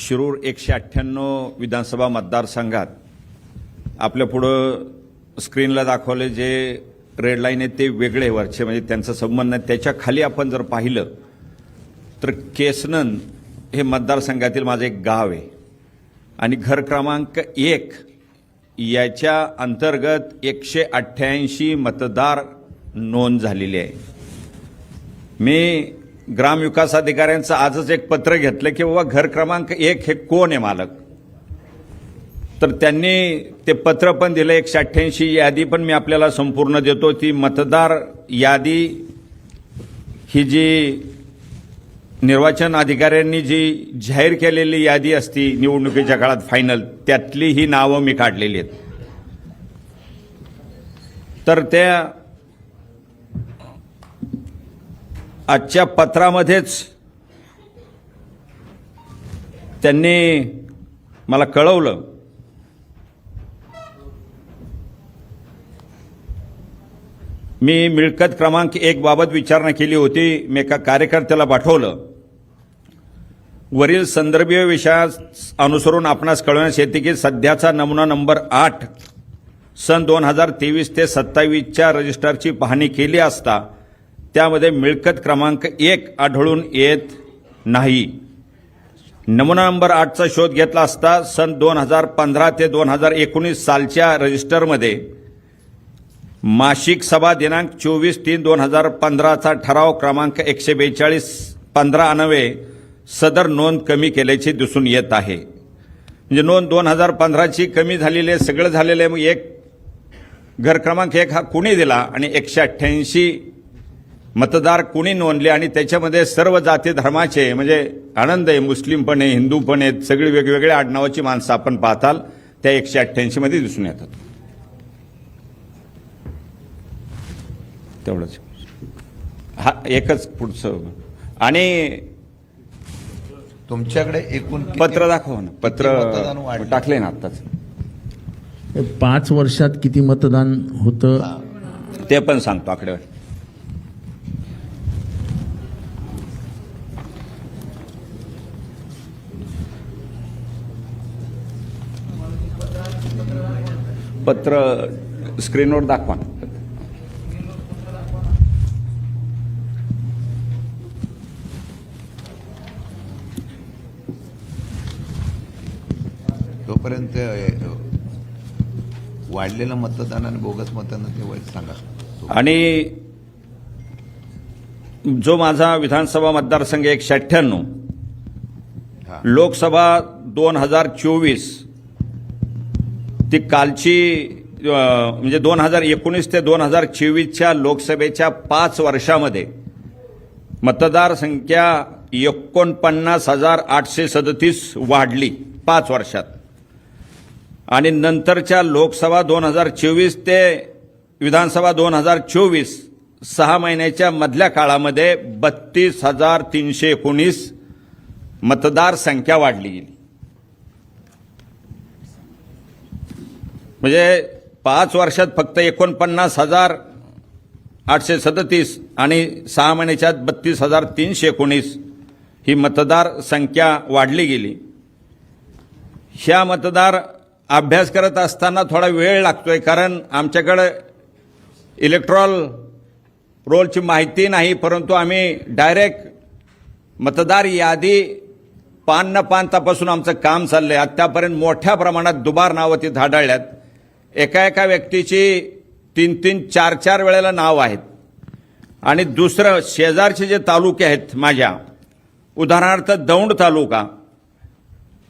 शिरूर एकशे अठ्ठ्याण्णव विधानसभा मतदारसंघात आपल्या पुढं स्क्रीनला दाखवले जे रेड लाईन आहे ते वेगळे वरचे म्हणजे त्यांचा संबंध नाही त्याच्याखाली आपण जर पाहिलं तर केसनन हे मतदारसंघातील माझं एक गाव आहे. आणि घर क्रमांक एक याच्या अंतर्गत एकशे अठ्ठ्याऐंशी मतदार नोंद झालेली आहे. मी ग्रामविकास अधिकाऱ्यांचं आजच एक पत्र घेतलं की बाबा घर क्रमांक एक हे कोण आहे मालक? तर त्यांनी ते पत्र पण दिलं एकशे अठ्ठ्याऐंशी यादी पण मी आपल्याला संपूर्ण देतो. ती मतदार यादी ही जी निर्वाचन अधिकाऱ्यांनी जी जाहीर केलेली यादी असती निवडणुकीच्या काळात फायनल त्यातली ही नावं मी काढलेली आहेत. तर त्या आजच्या पत्रामध्येच त्यांनी मला कळवलं. मी मिळकत क्रमांक एक बाबत विचारणा केली होती. मी एका कार्यकर्त्याला पाठवलं. वरील संदर्भीय विषया अनुसरून आपणास कळवण्यास येते की सध्याचा नमुना नंबर आठ सन दोन हजार तेवीस ते सत्तावीसच्या रजिस्टरची पाहणी केली असता त्यामध्ये मिळकत क्रमांक एक आढळून येत नाही. नमुना नंबर आठचा शोध घेतला असता सन दोन हजार पंधरा ते दोन हजार एकोणीस सालच्या रजिस्टरमध्ये मासिक सभा दिनांक चोवीस तीन दोन हजार पंधराचा ठराव क्रमांक एकशे बेचाळीस पंधरा अनवे सदर नोंद कमी केल्याची दिसून येत आहे. म्हणजे नोंद दोन हजार पंधराची कमी झालेली आहे सगळं झालेलं आहे मग एक घर क्रमांक एक हा कुणी दिला? आणि एकशे अठ्ठ्याऐंशी मतदार कुणी नोंदले आणि त्याच्यामध्ये सर्व जाती धर्माचे म्हणजे आनंद आहे मुस्लिम पण आहे हिंदू पण आहेत सगळी वेगवेगळ्या आडनावाची माणसं आपण पाहताल त्या एकशे अठ्ठ्याऐंशी मध्ये दिसून येतात. तेवढंच. हा एकच पुढचं. आणि तुमच्याकडे एकूण पत्र दाखव ना पत्र? टाकले ना आत्ताच. पाच वर्षात किती मतदान होतं? ते पण सांगतो आकडेवारी. पत्र स्क्रीनवर दाखवा. तोपर्यंत वाढलेलं मतदान आणि बोगस मतदान ते सांगा आणि जो माझा विधानसभा मतदारसंघ एकशे अठ्ठ्याण्णव. लोकसभा दोन हजार चोवीस ती कालची म्हणजे दोन हजार एकोणीस ते दोन हजार चोवीसच्या लोकसभेच्या पाच वर्षामध्ये मतदारसंख्या एकोणपन्नास हजार आठशे सदतीस वाढली पाच वर्षात. आणि नंतरच्या लोकसभा दोन हजार चोवीस ते विधानसभा दोन हजार चोवीस सहा महिन्याच्या मधल्या काळामध्ये बत्तीस हजार तीनशे एकोणीस मतदारसंख्या वाढली गेली. म्हणजे पाच वर्षात फक्त एकोणपन्नास हजार आठशे सदतीस आणि सहा महिन्याच्या बत्तीस हजार तीनशे एकोणीस ही मतदार संख्या वाढली गेली. ह्या मतदार अभ्यास करत असताना थोडा वेळ लागतोय कारण आमच्याकडं इलेक्ट्रॉल रोलची माहिती नाही परंतु आम्ही डायरेक्ट मतदार यादी पान न पान तपासून आमचं काम चाललं आहे आत्तापर्यंत मोठ्या प्रमाणात दुबार नावं तिथं आढळल्यात. एका एका व्यक्तीची तीन तीन चार चार वेळेला नाव आहेत. आणि दुसरं शेजारचे जे तालुके आहेत माझ्या उदाहरणार्थ दौंड तालुका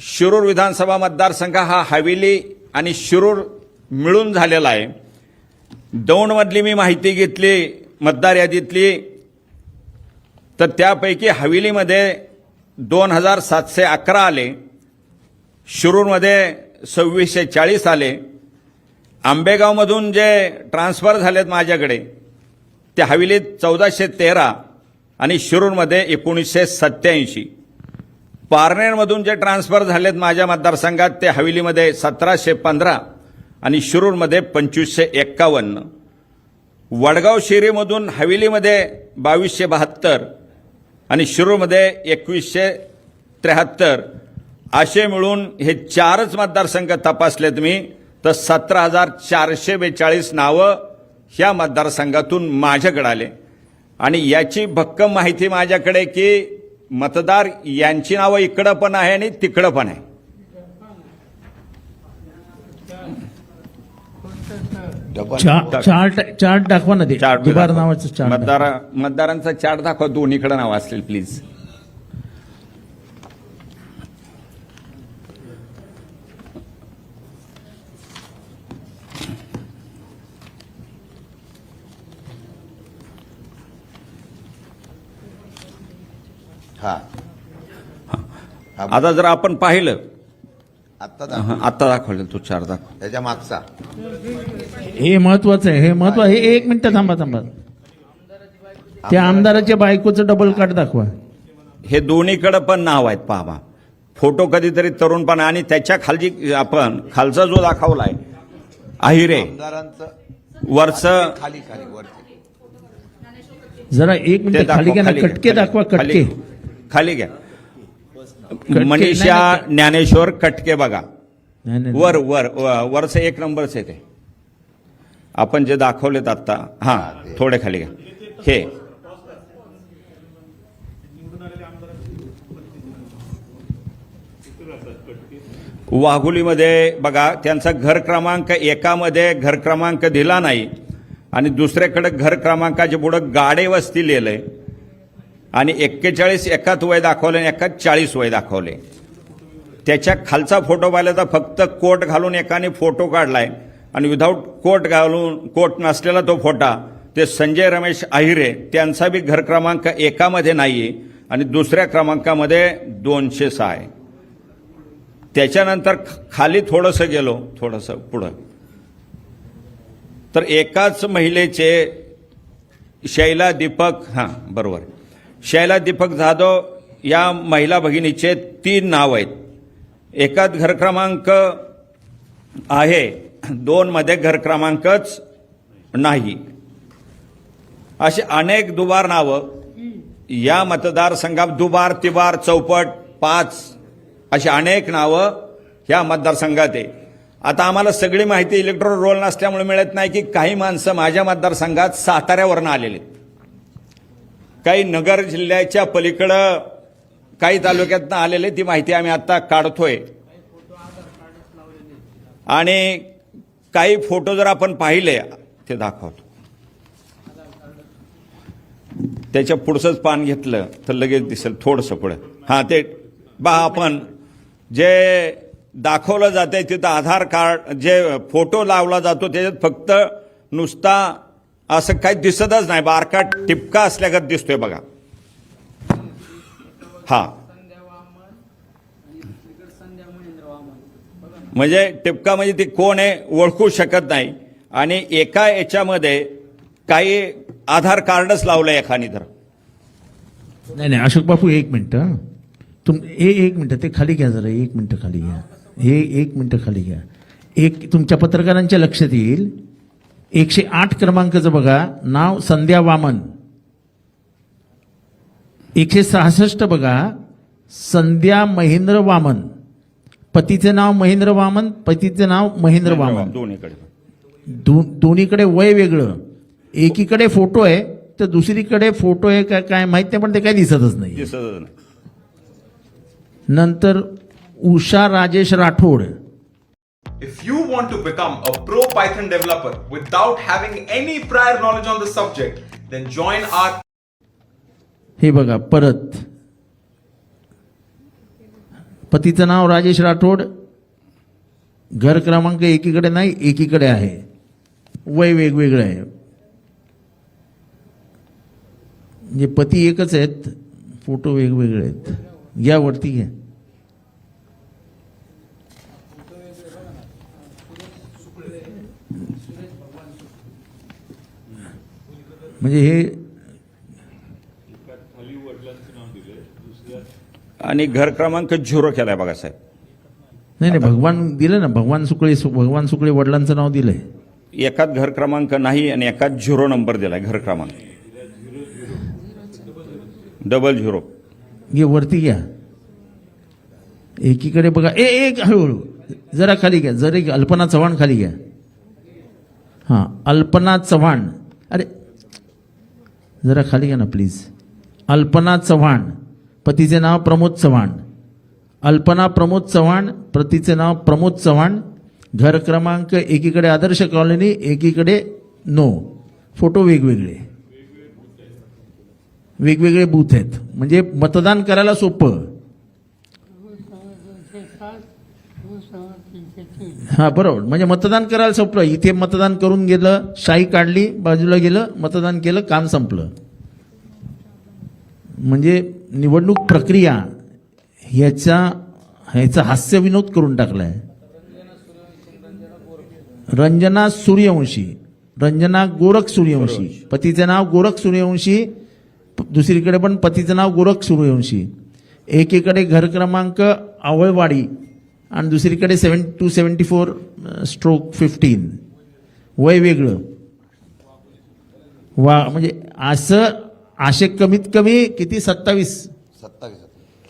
शिरूर विधानसभा मतदारसंघ हा हवेली आणि शिरूर मिळून झालेला आहे. दौंडमधली मी माहिती घेतली मतदार यादीतली. तर त्यापैकी हवेलीमध्ये दोन हजार सातशे अकरा आले शिरूरमध्ये सव्वीसशे चाळीस आले. आंबेगावमधून जे ट्रान्सफर झालेत माझ्याकडे ते हवेलीत चौदाशे तेरा आणि शिरूरमध्ये एकोणीसशे सत्याऐंशी पारनेरमधून जे ट्रान्सफर झालेत माझ्या मतदारसंघात ते हवेलीमध्ये सतराशे पंधरा आणि शिरूरमध्ये पंचवीसशे एक्कावन्न. वडगाव शिरीमधून हवेलीमध्ये बावीसशे बहात्तर आणि शिरूरमध्ये एकवीसशे त्र्याहत्तर. असे मिळून हे चारच मतदारसंघ तपासलेत मी. तर सतरा हजार चारशे बेचाळीस नावं ह्या मतदारसंघातून माझ्याकडे आले. आणि याची भक्कम माहिती माझ्याकडे की मतदार यांची नावं इकडं पण आहे आणि तिकडं पण आहे. चार्ट चार्ट दाखवा ना ते. मतदार मतदारांचा चार्ट दाखवा दोन्हीकडे नाव असतील प्लीज आता जर आपण पाहिलं आत्ता दाखव. हं, आता दाखवलं तो चार दाखव. त्याच्या मागचा. हे महत्वाचं आहे हे महत्त्व हे एक मिनिट थांबा थांबा. त्या आमदाराच्या बायकोचं डबल कार्ड दाखवा. हे दोन्हीकडे पण नाव आहेत पहा. फोटो कधीतरी तरुणपणा आणि त्याच्या खालची आपण खालचा जो दाखवलाय अहिरे. आमदारांचं वरचं खाली खाली वरती. जरा एक मिनिट खाली घ्या ना खाली कटके दाखवा खाली- कटके. खाली घ्या. मनीषा. ज्ञानेश्वर कटके बघा. वर वर वरचं एक नंबरच आहे ते. आपण जे दाखवलेत आता हा थोडे खाली घ्या. हे. वाघुलीमध्ये बघा त्यांचा घर क्रमांक एकामध्ये घर क्रमांक दिला नाही. आणि दुसऱ्याकडे घर क्रमांकाच्या पुढं गाडे वस्ती लिहिलंय. आणि एक्केचाळीस एकाच वय दाखवले आणि एकात चाळीस वय दाखवले. त्याच्या खालचा फोटो पाहिला तर फक्त कोट घालून एकाने फोटो काढलाय. आणि विदाऊट कोट घालून कोट नसलेला तो फोटा ते संजय रमेश आहिरे त्यांचा बी घर क्रमांक एकामध्ये नाही आहे आणि दुसऱ्या क्रमांकामध्ये दोनशे सहा आहे. त्याच्यानंतर खाली थोडंसं गेलो थोडंसं पुढं. तर एकाच महिलेचे शैला दीपक हां बरोबर. शैला दीपक जाधव या महिला भगिनीचे तीन नाव आहेत. एकात घर क्रमांक आहे. दोनमध्ये घर क्रमांकच नाही. अशी अनेक दुबार नावं. या मतदारसंघात दुबार तिबार चौपट पाच अशी अनेक नावं ह्या मतदारसंघात आहे. आता आम्हाला सगळी माहिती इलेक्ट्रॉनिक रोल नसल्यामुळे मिळत नाही की काही माणसं माझ्या मतदारसंघात साताऱ्यावरनं आलेले आहेत. काही नगर जिल्ह्याच्या पलीकडं काही तालुक्यातनं आलेले ती माहिती आम्ही आत्ता काढतोय. आणि काही फोटो जर आपण पाहिले ते दाखवतो. त्याच्या पुढचंच पान घेतलं तर लगेच दिसेल थोडंसं पुढं. हां ते बा आपण जे दाखवलं जाते तिथं आधार कार्ड जे फोटो लावला जातो त्याच्यात फक्त नुसता असं काही दिसतच नाही. बारका टिपका असल्यागत दिसतोय बघा. हा. म्हणजे टिपका म्हणजे ती कोण आहे ओळखू शकत नाही. आणि एका याच्यामध्ये काही आधार कार्डच लावलं एखादी तर. नाही नाही अशोक बापू एक मिनटं तुम हे एक मिनटं ते खाली घ्या जरा एक मिनटं खाली घ्या. हे एक मिनटं खाली घ्या. एक तुमच्या पत्रकारांच्या लक्षात येईल. एकशे आठ क्रमांकाचं बघा. नाव संध्या वामन. एकशे सहासष्ट बघा. संध्या महेंद्र वामन. पतीचे नाव महेंद्र वामन पतीचे नाव महेंद्र वामन. दोन्हीकडे. दो, दोन्हीकडे वय वेगळं. एकीकडे फोटो आहे तर दुसरीकडे फोटो आहे का काय माहीत नाही पण ते नाही. दिसतच नाही. नंतर Usha Rajesh Rathod. If you want to become a pro Python developer without having any prior knowledge on the subject, then join our हे बघा परत पतीचं नाव राजेश राठोड घर क्रमांक एकीकडे नाही एकीकडे आहे वय वेगवेगळं आहे म्हणजे पती एकच आहेत फोटो वेगवेगळे आहेत घ्या वरती घ्या म्हणजे हे आणि घर क्रमांक झिरो केलाय बघा साहेब. नाही नाही भगवान दिलं ना भगवान सुकळे भगवान सुकळे वडिलांचं नाव दिलंय. एकात घर क्रमांक नाही आणि एकात झिरो नंबर दिलाय घर क्रमांक. Double zero. घे वरती घ्या. एकीकडे बघा. ए एक हळूहळू. जरा खाली घ्या जरी एक अल्पना चव्हाण खाली घ्या. हां अल्पना चव्हाण. अरे जरा खाली घ्या ना प्लीज अल्पना चव्हाण पतीचे नाव प्रमोद चव्हाण. अल्पना प्रमोद चव्हाण पतीचे नाव प्रमोद चव्हाण. घर क्रमांक एकीकडे आदर्श कॉलनी एकीकडे नो. फोटो वेगवेगळे. वेगवेगळे बूथ आहेत. म्हणजे मतदान करायला सोपं. हा बरोबर. म्हणजे मतदान करायला संपलं. इथे मतदान करून गेलं शाई काढली बाजूला गेलं मतदान केलं काम संपलं. म्हणजे निवडणूक प्रक्रिया ह्याचा ह्याचा हास्य विनोद करून टाकलाय. रंजना सूर्यवंशी. रंजना गोरख सूर्यवंशी. पतीचे नाव गोरख सूर्यवंशी. दुसरीकडे पण पतीचं नाव गोरख सूर्यवंशी. एकीकडे घर क्रमांक आवळवाडी. आणि दुसरीकडे seven two seventy four stroke fifteen वय वेगळं. वा म्हणजे असं असे कमीत कमी किती? सत्तावीस. सत्तावीस.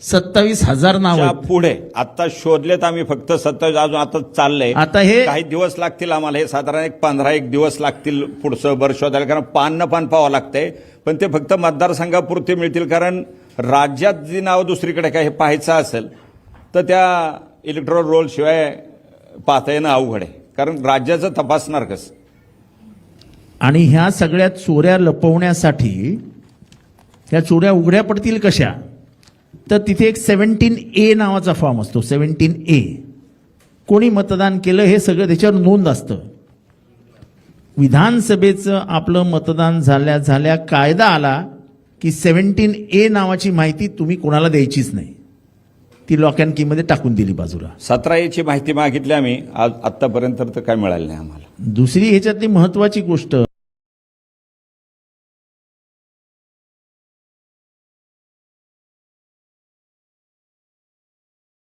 सत्तावीस हजार नाव पुढे आता शोधलेत आम्ही फक्त सत्तावीस अजून आता चाललंय. आता हे काही दिवस लागतील आम्हाला हे साधारण एक पंधरा एक दिवस लागतील पुढचं वर्ष शोधायला कारण पान न पान पाहावं लागतंय. पण ते फक्त मतदारसंघापुरते मिळतील कारण राज्यात जी नावं दुसरीकडे काय हे पाहायचं असेल तर त्या इलेक्ट्रॉल रोल शिवाय पाहता येणं अवघड आहे. कारण राज्याचं तपासणार कसं? आणि ह्या सगळ्या चोऱ्या लपवण्यासाठी ह्या चोऱ्या उघड्या पडतील कशा? तर तिथे एक सेव्हन्टीन ए नावाचा फॉर्म असतो सेव्हन्टीन ए कोणी मतदान केलं हे सगळं त्याच्यावर नोंद असतं. विधानसभेचं आपलं मतदान झाल्या झाल्या कायदा आला की सेव्हन्टीन ए नावाची माहिती तुम्ही कोणाला द्यायचीच नाही. ती लॉक अँड कीमध्ये टाकून दिली बाजूला. सतरा याची माहिती मागितली आम्ही. आज आतापर्यंत तर काय मिळालं नाही आम्हाला. दुसरी ह्याच्यातली महत्वाची गोष्ट